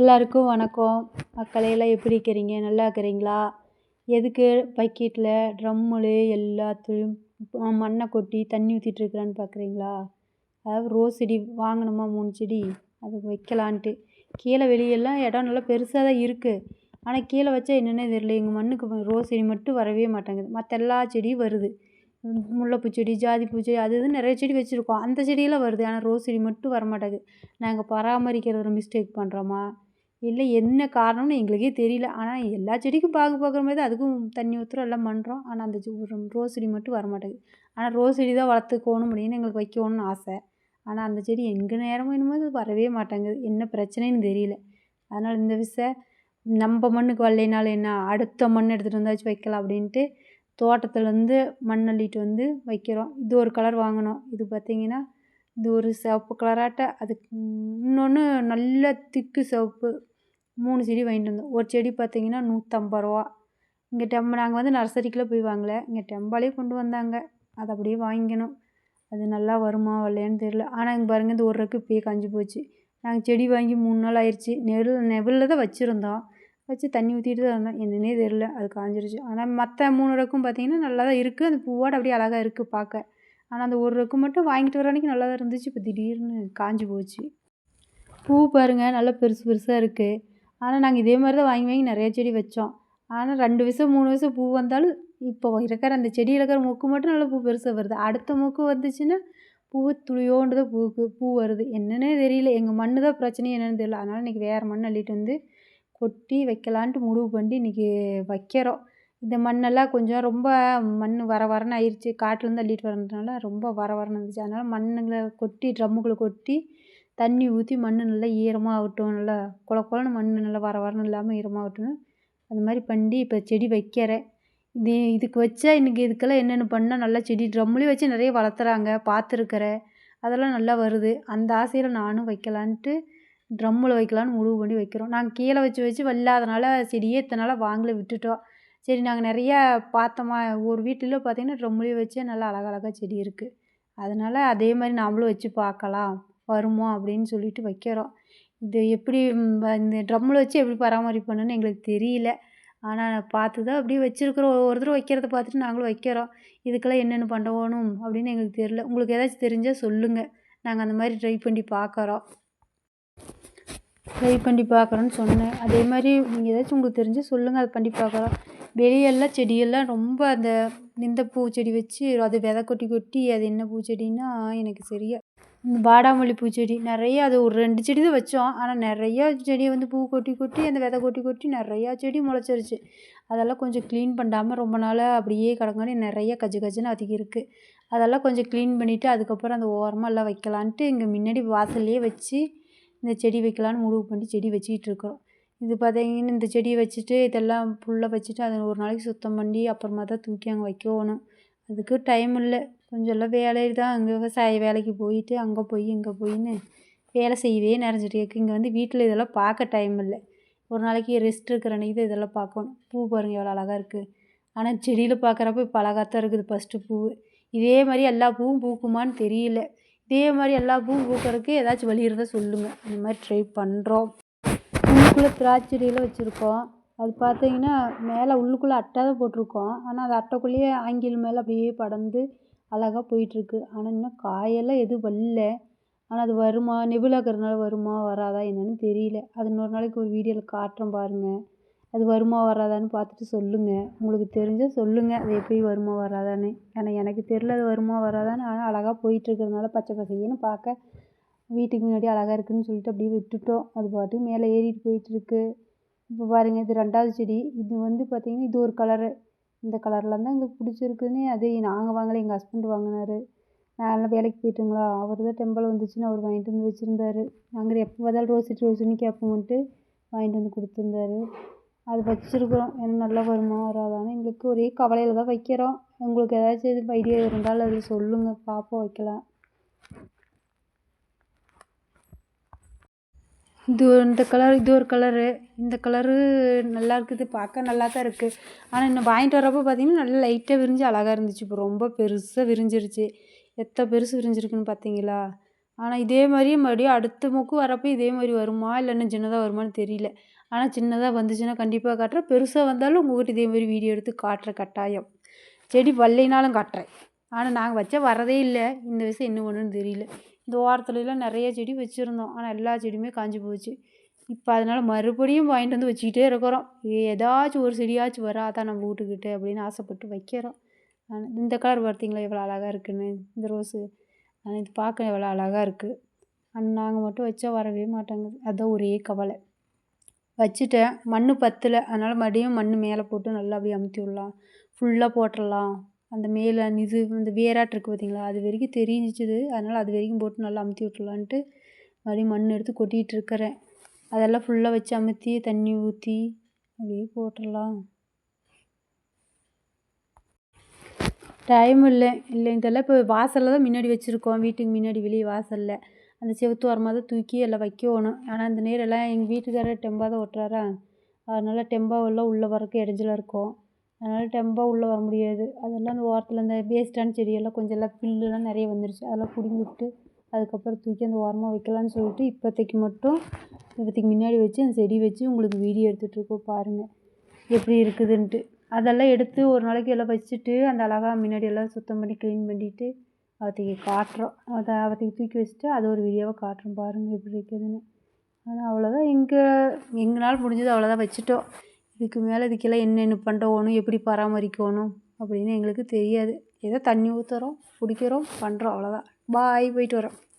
எல்லாருக்கும் வணக்கம். மக்களே எல்லாம் எப்படி இருக்கிறீங்க? நல்லா இருக்கிறீங்களா? எதுக்கு பக்கெட்டில் ட்ரம்முலு எல்லாத்துலேயும் மண்ணை கொட்டி தண்ணி ஊற்றிட்டுருக்குறான்னு பார்க்குறீங்களா அதாவது ரோஸ் செடி வாங்கினோமா மூணு செடி? அது வைக்கலான்ட்டு. கீழே வெளியெல்லாம் இடம் நல்லா பெருசாக தான் இருக்குது ஆனால் கீழே வச்சா என்னென்னே தெரியல. எங்கள் மண்ணுக்கு ரோஸ் செடி மட்டும் வரவே மாட்டேங்குது. மற்ற எல்லா செடியும் வருது. முல்லைப்பூ செடி பூ செடி அது இது நிறைய செடி வச்சுருக்கோம். அந்த செடியெல்லாம் வருது. ஆனால் ரோஸ் செடி மட்டும் வரமாட்டேங்குது. நாங்கள் பராமரிக்கிறதில் மிஸ்டேக் பண்ணுறோமா இல்லை என்ன காரணம்னு எங்களுக்கே தெரியல. ஆனால் எல்லா செடிக்கும் பாகு பார்க்குற மாதிரி தான். அதுக்கும் தண்ணி ஊற்றுறோம் எல்லாம் பண்ணுறோம் ஆனால் அந்த ரோஸ் செடி மட்டும் வர மாட்டேங்குது ஆனால் ரோஸ் செடி தான் வளர்த்துக்கோணும் அப்படின்னு எங்களுக்கு வைக்கணும்னு ஆசை. ஆனால் அந்த செடி எங்கே நேரமும் என்னமோ அது வரவே மாட்டேங்குது. என்ன பிரச்சனைன்னு தெரியல. அதனால் இந்த விஷயம் நம்ம மண்ணுக்கு வரலைனாலும் என்ன அடுத்த மண் எடுத்துகிட்டு வந்தாச்சும் வைக்கலாம் அப்படின்ட்டு தோட்டத்துலேருந்து மண் அள்ளிட்டு வந்து வைக்கிறோம். இது ஒரு கலர் வாங்கினோம். இது பார்த்திங்கன்னா இது ஒரு சிவப்பு கலராட்ட. அதுக்கு இன்னொன்று நல்ல திக்கு சிவப்பு. மூணு செடி வாங்கிட்டு வந்தோம். ஒரு செடி பார்த்திங்கன்னா நூற்றம்பது ரூபா. இங்கே டெம்ப நாங்கள் வந்து நர்சரிக்கெலாம் போய் வாங்கலை. இங்கே டெம்பாலே கொண்டு வந்தாங்க. அதை அப்படியே வாங்கிக்கணும். அது நல்லா வருமா வரலையான்னு தெரில ஆனால் இங்கே பாருங்கள் இந்த ஒரு ரக்கு இப்பயே காஞ்சி போச்சு. நாங்கள் செடி வாங்கி மூணு நாள் ஆயிடுச்சு நெருள் நெவிலில் தான் வச்சுருந்தோம். வச்சு தண்ணி ஊற்றிட்டு தான் இருந்தோம். என்னன்னே தெரில அது காஞ்சிருச்சு. ஆனால் மற்ற மூணு ரக்கும் பார்த்திங்கன்னா நல்லா தான் இருக்குது அந்த பூவோட அப்படியே அழகாக இருக்குது பார்க்க. ஆனால் அந்த ஒரு ரக்கு மட்டும் வாங்கிட்டு வர அன்றைக்கி நல்லா தான் இருந்துச்சு. இப்போ திடீர்னு காஞ்சி போச்சு. பூ பாருங்கள் நல்லா பெருசு பெருசாக இருக்குது ஆனால் நாங்கள் இதே மாதிரி தான் வாங்கி வாங்கி நிறைய செடி வச்சோம். ஆனால் ரெண்டு வருஷம் மூணு வருஷம் பூ வந்தாலும் இப்போ இருக்கிற அந்த செடியில் இருக்கிற மொக்கு மட்டும் நல்லா பூ பெருசாக வருது. அடுத்த மொக்கு வந்துச்சுன்னா பூ துளியோண்டு தான் பூக்கு பூ வருது. என்னன்னே தெரியல. எங்கள் மண் தான் பிரச்சனை என்னென்னு தெரியல. அதனால் இன்றைக்கி வேறு மண் அள்ளிட்டு வந்து கொட்டி வைக்கலான்ட்டு முடிவு பண்ணி இன்றைக்கி வைக்கிறோம். இந்த மண்ணெல்லாம் கொஞ்சம் ரொம்ப மண் வர வரன்னு ஆயிடுச்சு காட்டிலேருந்து அள்ளிட்டு வரதுனால ரொம்ப வர வரன்னு இருந்துச்சு. அதனால் மண்ணுங்களை கொட்டி ட்ரம்முக்குள்ளே கொட்டி தண்ணி ஊற்றி மண் நல்லா ஈரமாக ஆகட்டும் நல்லா குள குளன்னு மண் நல்லா வர வரன்னு இல்லாமல் ஈரமாக ஆகட்டும் அந்த மாதிரி பண்ணி இப்போ செடி வைக்கிறேன். இது இதுக்கு வச்சா இன்றைக்கி இதுக்கெல்லாம் என்னென்ன பண்ணால் நல்லா செடி ட்ரம்லேயும் வச்சு நிறைய வளர்த்துறாங்க பார்த்துருக்குறேன். அதெல்லாம் நல்லா வருது. அந்த ஆசையில் நானும் வைக்கலான்ட்டு ட்ரம்மில் வைக்கலான்னு முடிவு பண்ணி வைக்கிறோம். நாங்கள் கீழே வச்சு வச்சு வல்லாதனால செடியே இத்தனை நாளாக வாங்கலை விட்டுட்டோம். சரி நாங்கள் நிறையா பார்த்தோமா ஒரு வீட்டில் பார்த்திங்கன்னா ட்ரம்லேயே வச்சு நல்லா அழகழகாக செடி இருக்குது அதனால் அதே மாதிரி நாமளும் வச்சு பார்க்கலாம். வருமோ அப்படின்னு சொல்லிட்டு வைக்கிறோம். இது எப்படி இந்த ட்ரம்மில் வச்சு எப்படி பராமரிப்பணும்னு எங்களுக்கு தெரியல. ஆனால் பார்த்து தான் அப்படியே வச்சுருக்குறோம். ஒரு வைக்கிறத பார்த்துட்டு நாங்களும் வைக்கிறோம். இதுக்கெல்லாம் என்னென்ன பண்ணணும் அப்படின்னு எங்களுக்கு தெரியல. உங்களுக்கு ஏதாச்சும் தெரிஞ்சால் சொல்லுங்கள் நாங்கள் அந்த மாதிரி ட்ரை பண்ணி பார்க்குறோம். ட்ரை பண்ணி பார்க்குறோன்னு சொன்னேன். அதே மாதிரி நீங்கள் ஏதாச்சும் உங்களுக்கு தெரிஞ்சால் சொல்லுங்கள் அதை பண்ணி பார்க்குறோம். வெளியெல்லாம் செடியெல்லாம் ரொம்ப அந்த இந்த பூச்செடி வச்சு அது விதை கொட்டி கொட்டி அது என்ன பூச்செடின்னா எனக்கு சரியா வாடாமல்லி பூச்செடி நிறைய அது ஒரு ரெண்டு செடி தான் வச்சோம். ஆனால் நிறையா செடியை வந்து பூ கொட்டி கொட்டி அந்த விதை கொட்டி கொட்டி நிறையா செடி முளைச்சிருச்சு. அதெல்லாம் கொஞ்சம் க்ளீன் பண்ணாமல் ரொம்ப நாளாக அப்படியே கிடங்கன்னு நிறைய கஜ கஜன்னு அதிகம் இருக்குது அதெல்லாம் கொஞ்சம் க்ளீன் பண்ணிவிட்டு அதுக்கப்புறம் அந்த ஓரமாக எல்லாம் வைக்கலான்ட்டு இங்கே முன்னாடி வாசல்லையே வச்சு இந்த செடி வைக்கலான்னு முடிவு பண்ணி செடி வச்சுக்கிட்டு இருக்கிறோம் இது பார்த்தீங்கன்னா இந்த செடியை வச்சுட்டு இதெல்லாம் ஃபுல்லாக வச்சுட்டு அதை ஒரு நாளைக்கு சுத்தம் பண்ணி அப்புறமா தான் தூக்கி அங்கே வைக்கணும். அதுக்கு டைம் இல்லை. கொஞ்சம் எல்லாம் தான் அங்கே விவசாய வேலைக்கு போயிட்டு அங்கே போய் இங்கே போயின்னு வேலை செய்யவே நிறைஞ்சிட்டு இருக்குது இங்கே வந்து வீட்டில் இதெல்லாம் பார்க்க டைம் இல்லை. ஒரு நாளைக்கு ரெஸ்ட் இருக்கிற அன்றைக்கி தான் இதெல்லாம் பார்க்கணும். பூ பாருங்கள் எவ்வளோ அழகாக இருக்குது ஆனால் செடியில் பார்க்குறப்ப இப்போ அழகாக தான் இருக்குது ஃபஸ்ட்டு பூ. இதே மாதிரி எல்லா பூவும் பூக்குமான்னு தெரியல. இதே மாதிரி எல்லா பூவும் பூக்கிறதுக்கு ஏதாச்சும் வழி இருந்தால் சொல்லுங்கள் இந்த மாதிரி ட்ரை பண்ணுறோம் உள்ளுக்குள்ளே திராட்சை வச்சுருக்கோம். அது பார்த்தீங்கன்னா மேலே உள்ளுக்குள்ளே அட்டை தான் போட்டிருக்கோம். ஆனால் அது அட்டைக்குள்ளேயே ஆங்கில் மேலே அப்படியே படர்ந்து அழகாக போயிட்டுருக்கு. ஆனால் இன்னும் காயெல்லாம் எதுவும் வரல. ஆனால் அது வருமா? நெபுலாக்கிறதுனால வருமா? வராதா? என்னன்னு தெரியல. அது இன்னொரு நாளைக்கு ஒரு வீடியோவில் காட்டுறேன் பாருங்கள் அது வருமா வராதான்னு பார்த்துட்டு சொல்லுங்கள் உங்களுக்கு தெரிஞ்சால் சொல்லுங்கள் அது எப்படி வருமா வராதான்னு. ஏன்னா எனக்கு தெரில அது வருமா வராதான்னு. ஆனால் அழகாக போயிட்டுருக்கறதுனால பச்சை பசேல்னு பார்க்க வீட்டுக்கு முன்னாடி அழகாக இருக்குதுன்னு சொல்லிட்டு அப்படியே விட்டுட்டோம். அது பாட்டுக்கு மேலே ஏறிட்டு போயிட்டுருக்கு. இப்போ பாருங்கள் இது ரெண்டாவது செடி. இது வந்து பார்த்திங்கன்னா இது ஒரு கலரு இந்த கலரில் தான் எங்களுக்கு பிடிச்சிருக்குன்னு அது நாங்கள் வாங்கலை எங்கள் ஹஸ்பண்ட் வாங்கினாரு. நான் வேலைக்கு போயிட்டுங்களா? அவர் தான் டெம்பிள் வந்துச்சுன்னு அவர் வாங்கிட்டு வந்து வச்சுருந்தாரு. நாங்கள் எப்போ பார்த்தாலும் ரோஸ் ரோஸுன்னு கேட்போம்ன்ட்டு வாங்கிட்டு வந்து கொடுத்துருந்தாரு. அது வச்சுருக்குறோம். ஏன்னா நல்லா வருமா வராதான்னு எங்களுக்கு ஒரே கவலையில் தான் வைக்கிறோம். உங்களுக்கு ஏதாச்சும் இது ஐடியா இருந்தாலும் அதில் சொல்லுங்கள் பார்ப்போம் வைக்கலாம். இது இந்த கலர் இது ஒரு கலரு இந்த கலரு நல்லா இருக்குது. பார்க்க நல்லா தான் இருக்குது ஆனால் இன்னும் வாங்கிட்டு வரப்போ பார்த்தீங்கன்னா நல்லா லைட்டாக விரிஞ்சு அழகாக இருந்துச்சு. இப்போ ரொம்ப பெருசாக விரிஞ்சிருச்சு. எத்தனை பெருசு விரிஞ்சிருக்குன்னு பார்த்தீங்களா ஆனால் இதே மாதிரியே மறுபடியும் அடுத்த மொக்கு வரப்போ இதே மாதிரி வருமா? இல்லை இன்னும் சின்னதாக வருமான்னு தெரியல. ஆனால் சின்னதாக வந்துச்சுன்னா கண்டிப்பாக காட்டுறேன். பெருசாக வந்தாலும் உங்கள்கிட்ட இதே மாதிரி வீடியோ எடுத்து காட்டுறேன் கட்டாயம். செடி வரலைனாலும் காட்டுறேன். ஆனால் நாங்கள் வச்சா வரதே இல்லை. இந்த விஷயம் என்ன பண்ணுன்னு தெரியல. இந்த ஓரத்துலலாம் நிறைய செடி வச்சுருந்தோம். ஆனால் எல்லா செடியுமே காஞ்சி போச்சு. இப்போ அதனால் மறுபடியும் வாங்கிட்டு வந்து வச்சுக்கிட்டே இருக்கிறோம். ஏதாச்சும் ஒரு செடியாச்சும் வராதான் நம்ம வீட்டுக்கிட்ட அப்படின்னு ஆசைப்பட்டு வைக்கிறோம். ஆனால் இந்த கலர் பார்த்தீங்களா? எவ்வளோ அழகாக இருக்குன்னு. இந்த ரோஸு. ஆனால் இது பார்க்க எவ்வளோ அழகாக இருக்குது ஆனால் நாங்கள் மட்டும் வச்சா வரவே மாட்டேங்குது. அதுதான் ஒரே கவலை. வச்சுட்டேன். மண் பத்தலை. அதனால் மறுபடியும் மண் மேலே போட்டு நல்லா அப்படியே அமுத்தி விடலாம். ஃபுல்லாக போட்டுடலாம். அந்த மேலே இது இந்த வேராட்டு இருக்குது பார்த்தீங்களா அது வரைக்கும் தெரிஞ்சிச்சுது. அதனால் அது வரைக்கும் போட்டு நல்லா அமுத்தி விட்டுலான்ட்டு மறுபடியும் மண் எடுத்து கொட்டிகிட்டு இருக்கிறேன். அதெல்லாம் ஃபுல்லாக வச்சு அமுத்தி தண்ணி ஊற்றி அப்படியே போட்டுடலாம். டைம் இல்லை. இல்லை இதெல்லாம் இப்போ வாசலில் தான் முன்னாடி வச்சுருக்கோம். வீட்டுக்கு முன்னாடி வெளியே வாசலில். அந்த செவுத்து ஓரமாக தான் தூக்கி எல்லாம் வைக்கணும். ஆனால் அந்த நேரெல்லாம் எங்கள் வீட்டுக்காரர் டெம்பா தான் ஓட்டுறாரா? அதனால் டெம்பாவெல்லாம் உள்ளே வரக்கு இடைஞ்சலாக இருக்கும். அதனால் டெம்பாக உள்ளே வர முடியாது. அதெல்லாம் அந்த ஓரத்தில் அந்த வேஸ்ட்டான செடியெல்லாம் கொஞ்சம் எல்லாம் புல்லுலாம் நிறைய வந்துருச்சு. அதெல்லாம் பிடுங்கி விட்டு அதுக்கப்புறம் தூக்கி அந்த ஓரமாக வைக்கலான்னு சொல்லிட்டு இப்போதைக்கு மட்டும் இப்போதைக்கு முன்னாடி வச்சு அந்த செடி வச்சு உங்களுக்கு வீடியோ எடுத்துகிட்ருக்கோம் பாருங்கள் எப்படி இருக்குதுன்ட்டு. அதெல்லாம் எடுத்து ஒரு நாளைக்கு எல்லாம் வச்சுட்டு அந்த அழகா முன்னாடி எல்லாம் சுத்தம் பண்ணி க்ளீன் பண்ணிவிட்டு அவத்தைக்கு காட்டுறோம். அதை அவத்தைக்கு தூக்கி வச்சுட்டு அதை ஒரு வீடியோவை காட்டுறோம் பாருங்கள் எப்படி இருக்குதுன்னு. ஆனால் அவ்வளோதான் எங்கள் எங்களால் முடிஞ்சது அவ்வளோதான் வச்சுட்டோம். இதுக்கு மேலே இதுக்கெல்லாம் என்னென்ன பண்ணுறோணும் எப்படி பராமரிக்கணும் அப்படின்னு எங்களுக்கு தெரியாது. ஏதோ தண்ணி ஊற்றுறோம் பிடிக்கிறோம் பண்ணுறோம் அவ்வளோதான் பாய் போயிட்டு வரோம்.